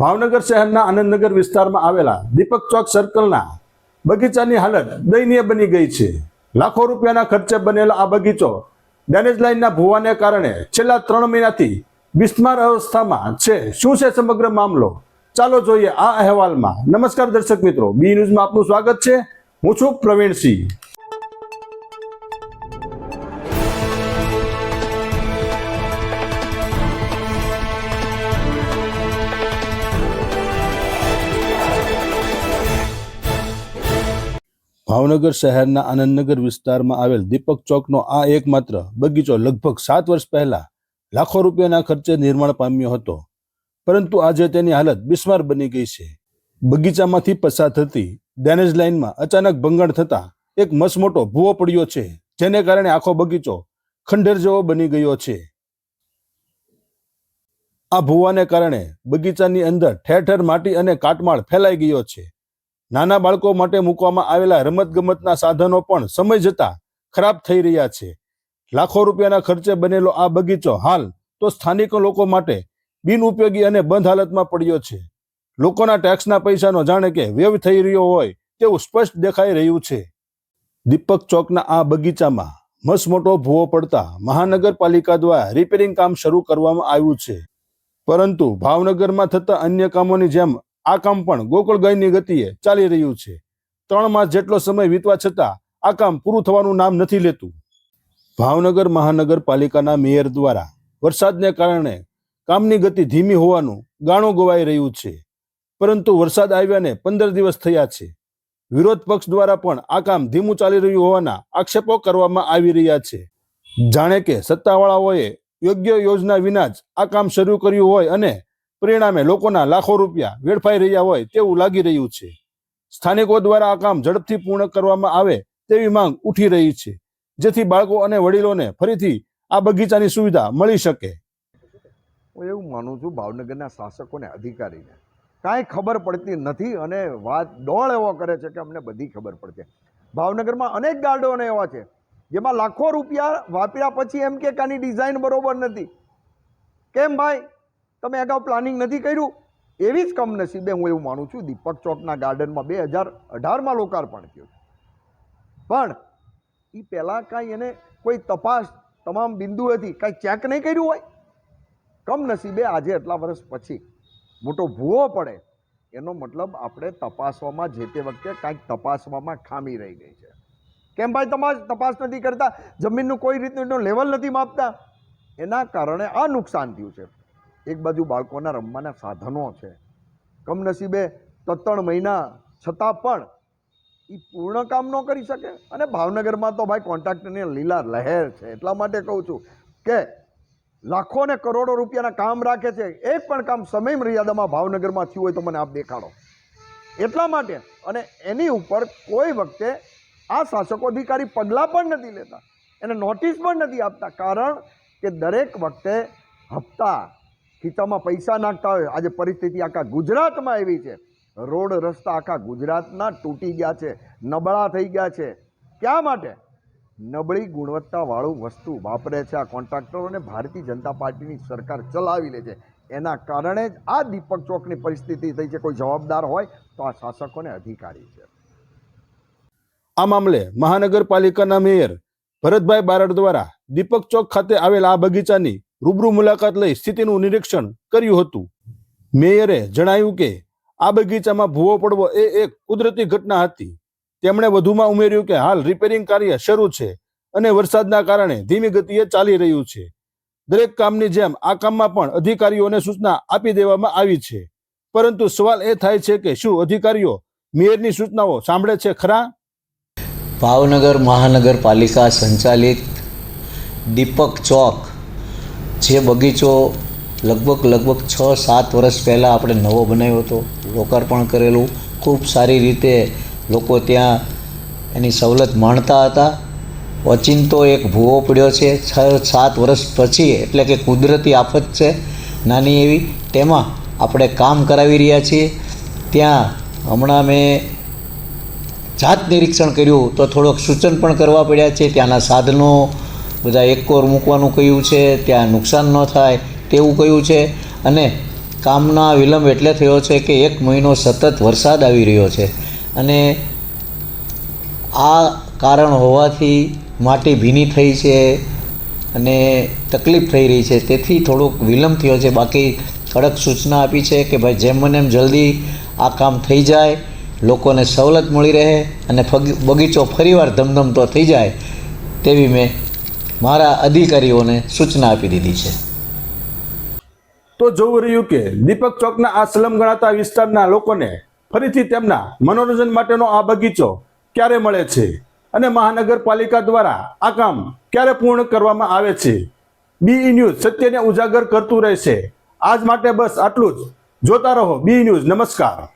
ભાવનગર શહેરના આનંદનગર વિસ્તારમાં આવેલા દીપક ચોક સર્કલના બગીચાની હાલત દયનીય બની ગઈ છે. લાખો રૂપિયાના ખર્ચે બનેલો આ બગીચો ડેનેજ લાઇનના ભૂવાને કારણે છેલ્લા ત્રણ મહિનાથી બિસ્માર અવસ્થામાં છે. શું છે સમગ્ર મામલો? ચાલો જોઈએ આ અહેવાલમાં. નમસ્કાર દર્શક મિત્રો. બી ન્યૂઝમાં આપનું સ્વાગત છે. હું છું પ્રવીણસિંહ. ભાવનગર શહેરના આનંદનગર વિસ્તારમાં આવેલ દીપક ચોકનો આ એકમાત્ર બગીચો લગભગ સાત વર્ષ પહેલા લાખો રૂપિયાના ખર્ચે નિર્માણ પામ્યો હતો. પરંતુ આજે તેની હાલત બિસ્માર બની ગઈ છે. બગીચામાંથી પસાર થતી ડેનેજ લાઇનમાં અચાનક ભંગણ થતા એક મસમોટો ભૂવો પડ્યો છે, જેને કારણે આખો બગીચો ખંડેર જેવો બની ગયો છે. આ ભૂવાને કારણે બગીચાની અંદર ઠેર ઠેર માટી અને કાટમાળ ફેલાઈ ગયો છે. નાના બાળકો માટે મૂકવામાં આવેલા રમતગમતના સાધનો પણ સમય જતા ખરાબ થઈ રહ્યા છે. લાખો રૂપિયાના ખર્ચે બનેલો આ બગીચો હાલ તો સ્થાનિક લોકો માટે બિનઉપયોગી અને બંધ હાલતમાં પડ્યો છે. લોકોના ટેક્સના પૈસાનો જાણે કે વ્યવ થઈ રહ્યો હોય તેવું સ્પષ્ટ દેખાઈ રહ્યું છે. દીપક ચોકના આ બગીચામાં મસમોટો ભૂવો પડતા મહાનગરપાલિકા દ્વારા રિપેરિંગ કામ શરૂ કરવામાં આવ્યું છે. પરંતુ ભાવનગરમાં થતા અન્ય કામોની જેમ આ કામ પણ ગોકુળ ગાયની ગતિએ ચાલી રહ્યું છે. ત્રણ માસ જેટલો સમય વીતવા છતાં આ કામ પૂરું થવાનું નામ નથી લેતું. ભાવનગર મહાનગરપાલિકાના મેયર દ્વારા વરસાદને કારણે કામની ગતિ ધીમી હોવાનું ગાણું ગવાઈ રહ્યું છે. પરંતુ વરસાદ આવ્યાને પંદર દિવસ થયા છે. વિરોધ પક્ષ દ્વારા પણ આ કામ ધીમું ચાલી રહ્યું હોવાના આક્ષેપો કરવામાં આવી રહ્યા છે. જાણે કે સત્તાવાળાઓએ યોગ્ય યોજના વિના જ આ કામ શરૂ કર્યું હોય અને પરિણામે લોકોના લાખો રૂપિયા વેડફાઈ રહ્યા હોય તેવું લાગી રહ્યું છે. સ્થાનિકો દ્વારા આ કામ ઝડપથી પૂર્ણ કરવામાં આવે તેવી માંગ ઉઠી રહી છે, જેથી બાળકો અને વડીલોને ફરીથી આ બગીચાની સુવિધા મળી શકે. હું એવું માનું છું, ભાવનગરના શાસકોને અધિકારીને. કાંઈ ખબર પડતી નથી અને વાત ડોળ એવો કરે છે કે અમને બધી ખબર પડશે. ભાવનગરમાં અનેક ગાર્ડનો એવા છે, જેમાં લાખો રૂપિયા વાપર્યા પછી એમ કે કાની ડિઝાઇન બરોબર નથી. કેમ ભાઈ? તમે અગાઉ પ્લાનિંગ નથી કર્યું? એવી જ કમનસીબે હું એવું માનું છું, દીપક ચોકના ગાર્ડનમાં બે હજાર અઢારમાં લોકાર્પણ થયું પણ એ પહેલાં કાંઈ એને કોઈ તપાસ તમામ બિંદુએથી કાંઈ ચેક નહીં કર્યું હોય? કમનસીબે આજે એટલા વર્ષ પછી મોટો ભૂવો પડે, એનો મતલબ આપણે તપાસવામાં જે તે વખતે કાંઈક તપાસવામાં ખામી રહી ગઈ છે. કેમ ભાઈ તમારે તપાસ નથી કરતા? જમીનનું કોઈ રીતનું લેવલ નથી માપતા? એના કારણે આ નુકસાન થયું છે. એક બાજુ બાળકોના રમવાના સાધનો છે. કમનસીબે ત્રણ મહિના છતાં પણ એ પૂર્ણ કામ ન કરી શકે. અને ભાવનગરમાં તો ભાઈ કોન્ટ્રાક્ટરની લીલા લહેર છે. એટલા માટે કહું છું કે લાખો ને કરોડો રૂપિયાના કામ રાખે છે. એક પણ કામ સમય મર્યાદામાં ભાવનગરમાં થયું હોય તો મને આપ દેખાડો. એટલા માટે અને એની ઉપર કોઈ વખતે આ શાસકો અધિકારી પગલાં પણ નથી લેતા. એને નોટિસ પણ નથી આપતા. કારણ કે દરેક વખતે હપ્તા ખીચામાં પૈસા નાખતા હોય. આજે પરિસ્થિતિ આખા ગુજરાતમાં એવી છે. રોડ, રસ્તા આખા ગુજરાતના તૂટી ગયા છે. નબળા થઈ ગયા છે. ક્યાં માટે? નબળી ગુણવત્તાવાળું વસ્તુ વાપરે છે આ કોન્ટ્રાક્ટરોને. ભારતીય જનતા પાર્ટીની સરકાર ચલાવી લે છે. એના કારણે જ આ દીપક ચોકની પરિસ્થિતિ થઈ છે. કોઈ જવાબદાર હોય તો આ શાસકોને અધિકારી છે. આ મામલે મહાનગરપાલિકાના મેયર ભરતભાઈ બારડ દ્વારા દીપક ચોક ખાતે આવેલ આ બગીચાની રૂબરૂ મુલાકાત લઈ સ્થિતિનું નિરીક્ષણ કર્યું હતું. મેયરે જણાવ્યું કે, આ બગીચામાં ભૂવો પડવો એ એક કુદરતી ઘટના હતી. તેમણે વધુમાં ઉમેર્યું કે હાલ રિપેરિંગ કાર્ય શરૂ છે અને વરસાદના કારણે ધીમી ગતિએ ચાલી રહ્યું છે. દરેક કામની જેમ આ કામમાં પણ અધિકારીઓને સૂચના આપી દેવામાં આવી છે. પરંતુ સવાલ એ થાય છે કે શું અધિકારીઓ મેયરની સૂચનાઓ સાંભળે છે ખરા? ભાવનગર મહાનગરપાલિકા સંચાલિત દીપક ચોક જે બગીચો લગભગ લગભગ છ, સાત વર્ષ પહેલાં આપણે નવો બનાવ્યો હતો, લોકાર્પણ કરેલું. ખૂબ સારી રીતે લોકો ત્યાં એની સવલત માણતા હતા. ઓચિંતો એક ભૂવો પડ્યો છે, છ, સાત વર્ષ પછી, એટલે કે કુદરતી આફત છે, નાની એવી. તેમાં આપણે કામ કરાવી રહ્યા છીએ. ત્યાં હમણાં મેં જાત નિરીક્ષણ કર્યું, તો થોડોક સૂચન પણ કરવા પડ્યા છે, ત્યાંના સાધનો બધા એક કોર મૂકવાનું કહ્યું છે, ત્યાં નુકસાન ન થાય તેવું કહ્યું છે. અને કામના વિલંબ એટલે થયો છે કે એક મહિનો સતત વરસાદ આવી રહ્યો છે. અને આ કારણ હોવાથી માટી ભીની થઈ છે અને તકલીફ થઈ રહી છે. તેથી થોડોક વિલંબ થયો છે. બાકી કડક સૂચના આપી છે કે ભાઈ જેમ મને એમ જલ્દી આ કામ થઈ જાય, લોકોને સવલત મળી રહે અને બગીચો ફરીવાર ધમધમતો થઈ જાય તેવી મેં મારા અધિકારીઓને સૂચના આપી દીધી છે. તો જોવું રહ્યું કે દીપક ચોકના આ સલમ ગણાતા વિસ્તારના લોકોને ફરીથી તેમના મનોરંજન માટેનો આ બગીચો ક્યારે મળે છે અને મહાનગરપાલિકા દ્વારા આ કામ ક્યારે પૂર્ણ કરવામાં આવે છે? બી ન્યૂઝ સત્યને ઉજાગર કરતું રહેશે. આજ માટે બસ આટલું જ. જોતા રહો બી ન્યૂઝ નમસ્કાર.